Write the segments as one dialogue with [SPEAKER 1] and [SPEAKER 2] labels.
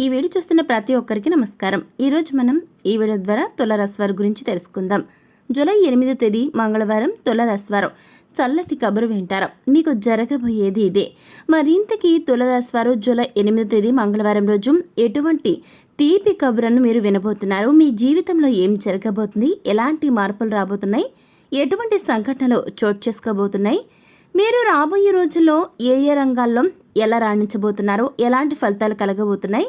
[SPEAKER 1] ఈ వీడియో చూస్తున్న ప్రతి ఒక్కరికి నమస్కారం. ఈరోజు మనం ఈ వీడియో ద్వారా తులరాశివారి గురించి తెలుసుకుందాం. జూలై ఎనిమిదో తేదీ మంగళవారం తులరాశివారం. చల్లటి కబురు వింటారు. మీకు జరగబోయేది ఇదే. మరింతకీ తులరాశివారు జూలై ఎనిమిదో తేదీ మంగళవారం రోజు ఎటువంటి తీపి కబురను మీరు వినబోతున్నారు? మీ జీవితంలో ఏం జరగబోతుంది? ఎలాంటి మార్పులు రాబోతున్నాయి? ఎటువంటి సంఘటనలు చోటు చేసుకోబోతున్నాయి? మీరు రాబోయే రోజుల్లో ఏ ఏ రంగాల్లో ఎలా రాణించబోతున్నారు? ఎలాంటి ఫలితాలు కలగబోతున్నాయి?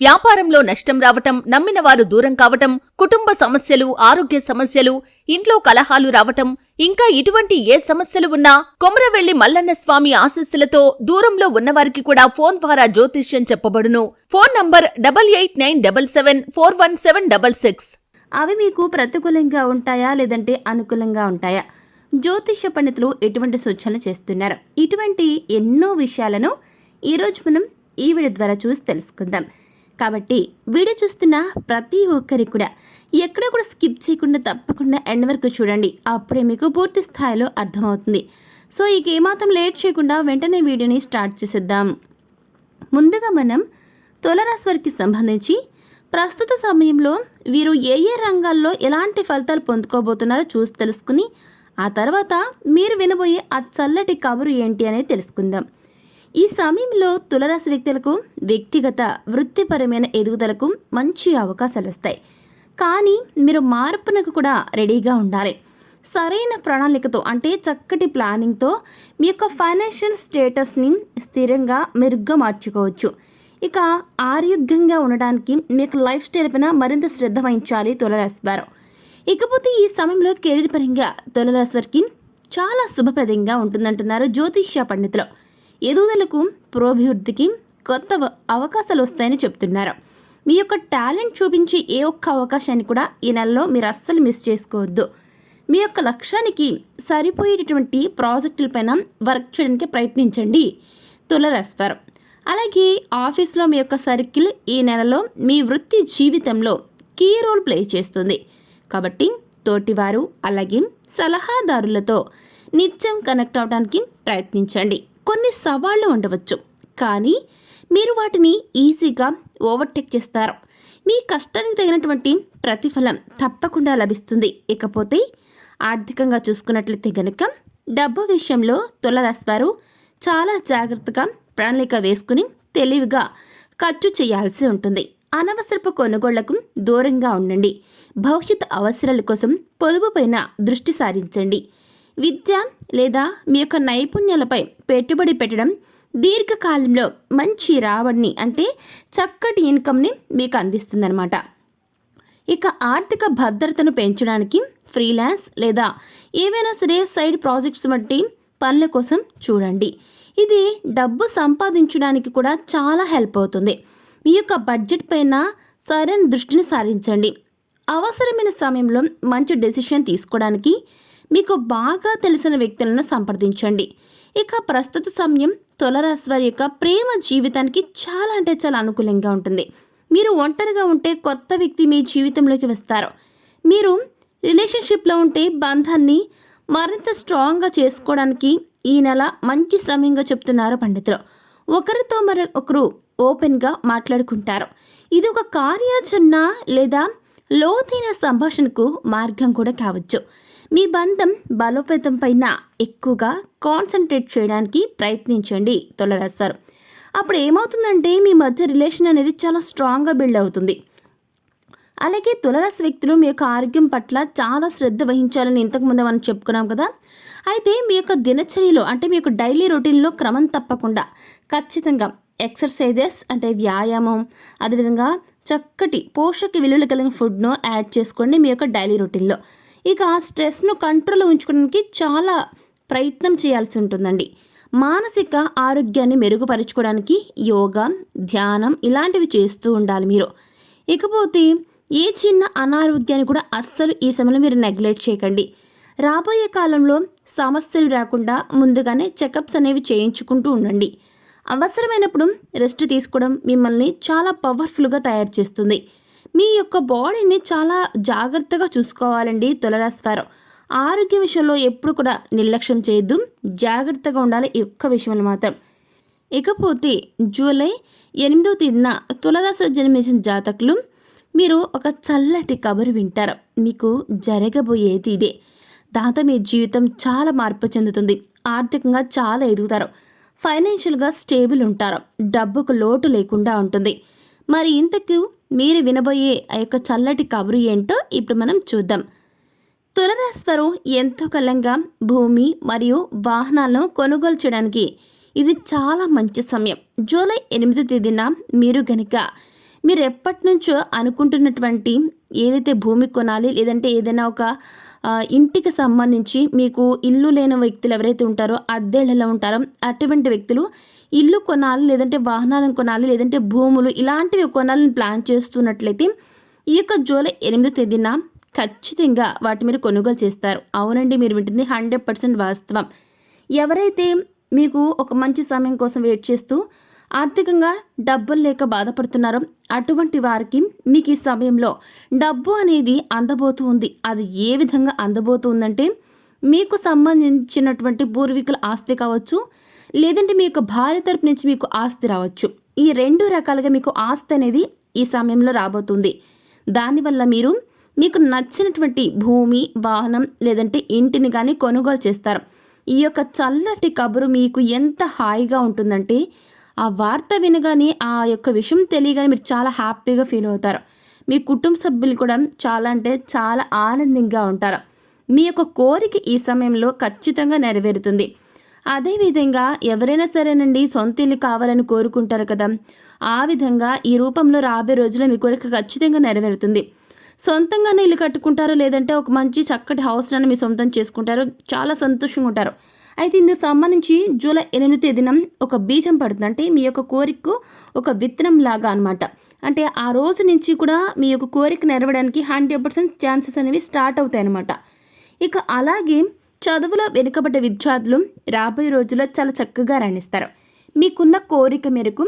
[SPEAKER 2] వ్యాపారంలో నష్టం రావటం నమ్మిన వారు దూరం కావటం కుటుంబ సమస్యలు ఆరోగ్య సమస్యలు ఇంట్లో కలహాలు రావటం ఇంకా ఇటువంటి ఏ సమస్యలు ఉన్నా కొమరవెల్లి మల్లన్న స్వామి ఆశస్సులతో దూరంలో ఉన్నవారికి కూడా ఫోన్ ద్వారా జ్యోతిష్యం చెప్పబడును. Phone number double eight nine double seven four one seven double six.
[SPEAKER 1] అవి మీకు ప్రతికూలంగా ఉంటాయా లేదంటే అనుకూలంగా ఉంటాయా? జ్యోతిష పండితులు ఎటువంటి సూచనలు చేస్తున్నారు? ఇటువంటి ఎన్నో విషయాలను ఈరోజు మనం ఈ వీడియో ద్వారా చూసి తెలుసుకుందాం. కాబట్టి వీడియో చూస్తున్న ప్రతి ఒక్కరికి కూడా ఎక్కడ కూడా స్కిప్ చేయకుండా తప్పకుండా ఎండ్ వరకు చూడండి. అప్పుడే మీకు పూర్తి స్థాయిలో అర్థమవుతుంది. సో ఇక ఏమాత్రం లేట్ చేయకుండా వెంటనే వీడియోని స్టార్ట్ చేసేద్దాం. ముందుగా మనం తులరాశి వారికి సంబంధించి ప్రస్తుత సమయంలో వీరు ఏ ఏ రంగాల్లో ఎలాంటి ఫలితాలు పొందుకోబోతున్నారో చూసి తెలుసుకుని ఆ తర్వాత మీరు వినబోయే ఆ చల్లటి కబురు ఏంటి అనేది తెలుసుకుందాం. ఈ సమయంలో తులరాశి వ్యక్తులకు వ్యక్తిగత వృత్తిపరమైన ఎదుగుదలకు మంచి అవకాశాలు వస్తాయి కానీ మీరు మార్పునకు కూడా రెడీగా ఉండాలి. సరైన ప్రణాళికతో అంటే చక్కటి ప్లానింగ్తో మీ యొక్క ఫైనాన్షియల్ స్టేటస్ని స్థిరంగా మెరుగ్గా మార్చుకోవచ్చు. ఇక ఆరోగ్యంగా ఉండడానికి మీకు లైఫ్ స్టైల్ పైన మరింత శ్రద్ధ వహించాలి తులరాశి వారు. ఇకపోతే ఈ సమయంలో కెరీర్ పరంగా తులరాశి వారికి చాలా శుభప్రదంగా ఉంటుందంటున్నారు జ్యోతిష్య పండితులు. ఎదుగుదలకు ప్రోభివృద్ధికి కొత్త అవకాశాలు వస్తాయని చెప్తున్నారు. మీ యొక్క టాలెంట్ చూపించి ఏ ఒక్క అవకాశాన్ని కూడా ఈ నెలలో మీరు అస్సలు మిస్ చేసుకోవద్దు. మీ యొక్క లక్ష్యానికి సరిపోయేటటువంటి ప్రాజెక్టులపైన వర్క్ చేయడానికి ప్రయత్నించండి. తులరాశివారు అలాగే ఆఫీస్లో మీ యొక్క సర్కిల్ ఈ నెలలో మీ వృత్తి జీవితంలో కీ రోల్ ప్లే చేస్తుంది. కాబట్టి తోటివారు అలాగే సలహాదారులతో నిత్యం కనెక్ట్ అవడానికి ప్రయత్నించండి. కొన్ని సవాళ్ళు ఉండవచ్చు. కానీ మీరు వాటిని ఈజీగా ఓవర్టేక్ చేస్తారు. మీ కష్టానికి తగినటువంటి ప్రతిఫలం తప్పకుండా లభిస్తుంది. ఇకపోతే ఆర్థికంగా చూసుకున్నట్లయితే గనుక డబ్బు విషయంలో తులరాశి వారు చాలా జాగ్రత్తగా ప్రణాళిక వేసుకుని తెలివిగా ఖర్చు చేయాల్సి ఉంటుంది. అనవసరపు కొనుగోళ్ళకు దూరంగా ఉండండి. భవిష్యత్ అవసరాల కోసం పొదుపు పైన దృష్టి సారించండి. విద్య లేదా మీ యొక్క నైపుణ్యాలపై పెట్టుబడి పెట్టడం దీర్ఘకాలంలో మంచి రాబడిని అంటే చక్కటి ఇన్కమ్ని మీకు అందిస్తుందన్నమాట. ఇక ఆర్థిక భద్రతను పెంచడానికి ఫ్రీలాన్స్ లేదా ఏవైనా సరే సైడ్ ప్రాజెక్ట్స్ వంటి పనుల కోసం చూడండి. ఇది డబ్బు సంపాదించడానికి కూడా చాలా హెల్ప్ అవుతుంది. మీ యొక్క బడ్జెట్ పైన సరైన దృష్టిని సారించండి. అవసరమైన సమయంలో మంచి డెసిషన్ తీసుకోవడానికి మీకు బాగా తెలిసిన వ్యక్తులను సంప్రదించండి. ఇక ప్రస్తుత సమయం తులరాశి వారి యొక్క ప్రేమ జీవితానికి చాలా అంటే చాలా అనుకూలంగా ఉంటుంది. మీరు ఒంటరిగా ఉంటే కొత్త వ్యక్తి మీ జీవితంలోకి వస్తారు. మీరు రిలేషన్షిప్లో ఉంటే బంధాన్ని మరింత స్ట్రాంగ్గా చేసుకోవడానికి ఈ నెల మంచి సమయంగా చెప్తున్నారు పండితులు. ఒకరితో మరి ఒకరు ఓపెన్గా మాట్లాడుకుంటారు. ఇది ఒక కార్యాచరణ లేదా లోతైన సంభాషణకు మార్గం కూడా కావచ్చు. మీ బంధం బలోపేతం పైన ఎక్కువగా కాన్సన్ట్రేట్ చేయడానికి ప్రయత్నించండి తొలరాశారు అప్పుడు ఏమవుతుందంటే మీ మధ్య రిలేషన్ అనేది చాలా స్ట్రాంగ్గా బిల్డ్ అవుతుంది. అలాగే తులరాశి వ్యక్తులు మీ యొక్క ఆరోగ్యం పట్ల చాలా శ్రద్ధ వహించాలని ఇంతకుముందు మనం చెప్పుకున్నాం కదా. అయితే మీ యొక్క దినచర్యలో అంటే మీ యొక్క డైలీ రొటీన్లో క్రమం తప్పకుండా ఖచ్చితంగా ఎక్సర్సైజెస్ అంటే వ్యాయామం అదేవిధంగా చక్కటి పోషక విలువలు కలిగిన ఫుడ్ను యాడ్ చేసుకోండి మీ యొక్క డైలీ రొటీన్లో ఇక స్ట్రెస్ను కంట్రోల్లో ఉంచుకోవడానికి చాలా ప్రయత్నం చేయాల్సి ఉంటుందండి. మానసిక ఆరోగ్యాన్ని మెరుగుపరుచుకోవడానికి యోగా ధ్యానం ఇలాంటివి చేస్తూ ఉండాలి మీరు. ఇకపోతే ఏ చిన్న అనారోగ్యాన్ని కూడా అస్సలు ఈ సమయంలో మీరు నెగ్లెక్ట్ చేయకండి. రాబోయే కాలంలో సమస్యలు రాకుండా ముందుగానే చెకప్స్ అనేవి చేయించుకుంటూ ఉండండి. అవసరమైనప్పుడు రెస్ట్ తీసుకోవడం మిమ్మల్ని చాలా పవర్ఫుల్గా తయారు చేస్తుంది. మీ యొక్క బాడీని చాలా జాగ్రత్తగా చూసుకోవాలండి తులరాశి ఆరోగ్య విషయంలో ఎప్పుడు కూడా నిర్లక్ష్యం చేయొద్దు. జాగ్రత్తగా ఉండాలి ఈ ఒక్క విషయంలో మాత్రం. ఇకపోతే జూలై ఎనిమిదో తేదీన తులరాశిలో జన్మించిన జాతకులు మీరు ఒక చల్లటి కబురు వింటారు. మీకు జరగబోయేది ఇదే దాంతో మీ జీవితం చాలా మార్పు చెందుతుంది. ఆర్థికంగా చాలా ఎదుగుతారు. ఫైనాన్షియల్గా స్టేబుల్ ఉంటారు. డబ్బుకు లోటు లేకుండా ఉంటుంది. మరి ఇంతకు మీరు వినబోయే ఆ యొక్క చల్లటి కబురు ఏంటో ఇప్పుడు మనం చూద్దాం. తులరాశివారు ఎంతో కలంగా భూమి మరియు వాహనాలను కొనుగోలు చేయడానికి ఇది చాలా మంచి సమయం. జూలై ఎనిమిదో తేదీన మీరు గనుక మీరు ఎప్పటి నుంచో అనుకుంటున్నటువంటి ఏదైతే భూమి కొనాలి లేదంటే ఏదైనా ఒక ఇంటికి సంబంధించి మీకు ఇల్లు లేని వ్యక్తులు ఎవరైతే ఉంటారో అద్దెళ్ళలో ఉంటారో అటువంటి వ్యక్తులు ఇల్లు కొనాలి లేదంటే వాహనాలను కొనాలి లేదంటే భూములు ఇలాంటివి కొనాలని ప్లాన్ చేస్తున్నట్లయితే ఈ యొక్క జూలై ఎనిమిదో తేదీన ఖచ్చితంగా వాటి మీరు కొనుగోలు చేస్తారు. అవునండి మీరు వింటుంది హండ్రెడ్ పర్సెంట్ వాస్తవం. ఎవరైతే మీకు ఒక మంచి సమయం కోసం వెయిట్ చేస్తూ ఆర్థికంగా డబ్బులు లేక బాధపడుతున్నారో అటువంటి వారికి మీకు ఈ సమయంలో డబ్బు అనేది అందబోతూ ఉంది. అది ఏ విధంగా అందబోతూ ఉందంటే మీకు సంబంధించినటువంటి పూర్వీకుల ఆస్తి కావచ్చు లేదంటే మీ యొక్క భార్య తరపు నుంచి మీకు ఆస్తి రావచ్చు. ఈ రెండు రకాలుగా మీకు ఆస్తి అనేది ఈ సమయంలో రాబోతుంది. దానివల్ల మీరు మీకు నచ్చినటువంటి భూమి వాహనం లేదంటే ఇంటిని కానీ కొనుగోలు చేస్తారు. ఈ యొక్క చల్లటి కబురు మీకు ఎంత హాయిగా ఉంటుందంటే ఆ వార్త వినగానే ఆ యొక్క విషయం తెలియగానే మీరు చాలా హ్యాపీగా ఫీల్ అవుతారు. మీ కుటుంబ సభ్యులు కూడా చాలా అంటే చాలా ఆనందంగా ఉంటారు. మీ యొక్క కోరిక ఈ సమయంలో ఖచ్చితంగా నెరవేరుతుంది. అదేవిధంగా ఎవరైనా సరేనండి సొంత ఇల్లు కావాలని కోరుకుంటారు కదా. ఆ విధంగా ఈ రూపంలో రాబోయే రోజుల్లో మీ కోరిక ఖచ్చితంగా నెరవేరుతుంది. సొంతంగానే ఇల్లు కట్టుకుంటారు లేదంటే ఒక మంచి చక్కటి హౌస్ మీ సొంతం చేసుకుంటారు చాలా సంతోషంగా ఉంటారు. అయితే ఇందుకు సంబంధించి జూలై ఎనిమిది తేదీన ఒక బీజం పడుతుంది. అంటే మీ యొక్క కోరికకు ఒక విత్తనం లాగా అనమాట అంటే ఆ రోజు నుంచి కూడా మీ యొక్క కోరిక నెరవడానికి హండ్రెడ్ పర్సెంట్ ఛాన్సెస్ అనేవి స్టార్ట్ అవుతాయి అనమాట ఇక అలాగే చదువులో వెనుకబడ్డ విద్యార్థులు రాబోయే రోజుల్లో చాలా చక్కగా రాణిస్తారు. మీకున్న కోరిక మేరకు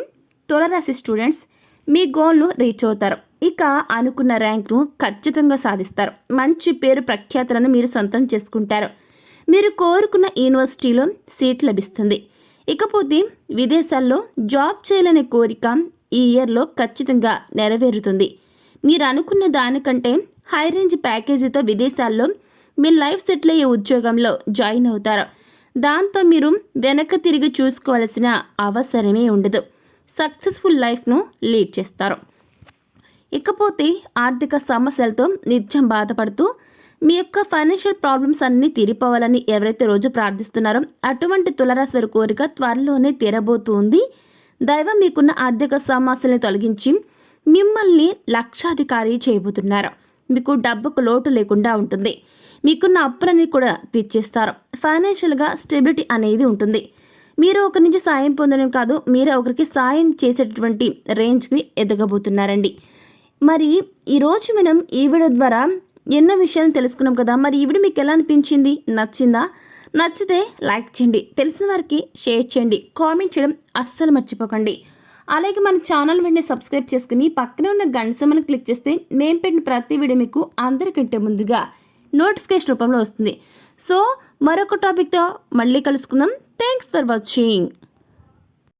[SPEAKER 1] తులరాశి స్టూడెంట్స్ మీ గోల్ను రీచ్ అవుతారు. ఇక అనుకున్న ర్యాంక్ను ఖచ్చితంగా సాధిస్తారు. మంచి పేరు ప్రఖ్యాతులను మీరు సొంతం చేసుకుంటారు. మీరు కోరుకున్న యూనివర్సిటీలో సీట్ లభిస్తుంది. ఇకపోతే విదేశాల్లో జాబ్ చేయాలనే కోరిక ఈ ఇయర్లో ఖచ్చితంగా నెరవేరుతుంది. మీరు అనుకున్న దానికంటే హై రేంజ్ ప్యాకేజీతో విదేశాల్లో మీ లైఫ్ సెటిల్ అయ్యే ఉద్యోగంలో జాయిన్ అవుతారు. దాంతో మీరు వెనక తిరిగి చూసుకోవాల్సిన అవసరమే ఉండదు. సక్సెస్ఫుల్ లైఫ్ను లీడ్ చేస్తారు. ఇకపోతే ఆర్థిక సమస్యలతో నిత్యం బాధపడుతూ మీ యొక్క ఫైనాన్షియల్ ప్రాబ్లమ్స్ అన్నీ తీరిపోవాలని ఎవరైతే రోజు ప్రార్థిస్తున్నారో అటువంటి తులరాశి వారి కోరిక త్వరలోనే తీరబోతుంది. దైవం మీకున్న ఆర్థిక సమస్యలను తొలగించి మిమ్మల్ని లక్షాధికారి చేయబోతున్నారు. మీకు డబ్బుకు లోటు లేకుండా ఉంటుంది. మీకున్న అప్పులన్నీ కూడా తీర్చేస్తారు. ఫైనాన్షియల్గా స్టెబిలిటీ అనేది ఉంటుంది. మీరు ఒకరి నుంచి సాయం పొందడం కాదు మీరే ఒకరికి సాయం చేసేటటువంటి రేంజ్కి ఎదగబోతున్నారండి. మరి ఈరోజు మనం ఈ వీడియో ద్వారా ఎన్నో విషయాలు తెలుసుకున్నాం కదా మరి ఈ వీడియో మీకు ఎలా అనిపించింది? నచ్చిందా? నచ్చితే లైక్ చేయండి. తెలిసిన వారికి షేర్ చేయండి. కామెంట్ చేయడం అస్సలు మర్చిపోకండి. అలాగే మన ఛానల్ వెంటనే సబ్స్క్రైబ్ చేసుకుని పక్కనే ఉన్న గంట సమని క్లిక్ చేస్తే మేము పెట్టిన ప్రతి వీడియో మీకు అందరికంటే ముందుగా నోటిఫికేషన్ రూపంలో వస్తుంది. సో మరొక టాపిక్తో మళ్ళీ కలుసుకుందాం. Thanks for watching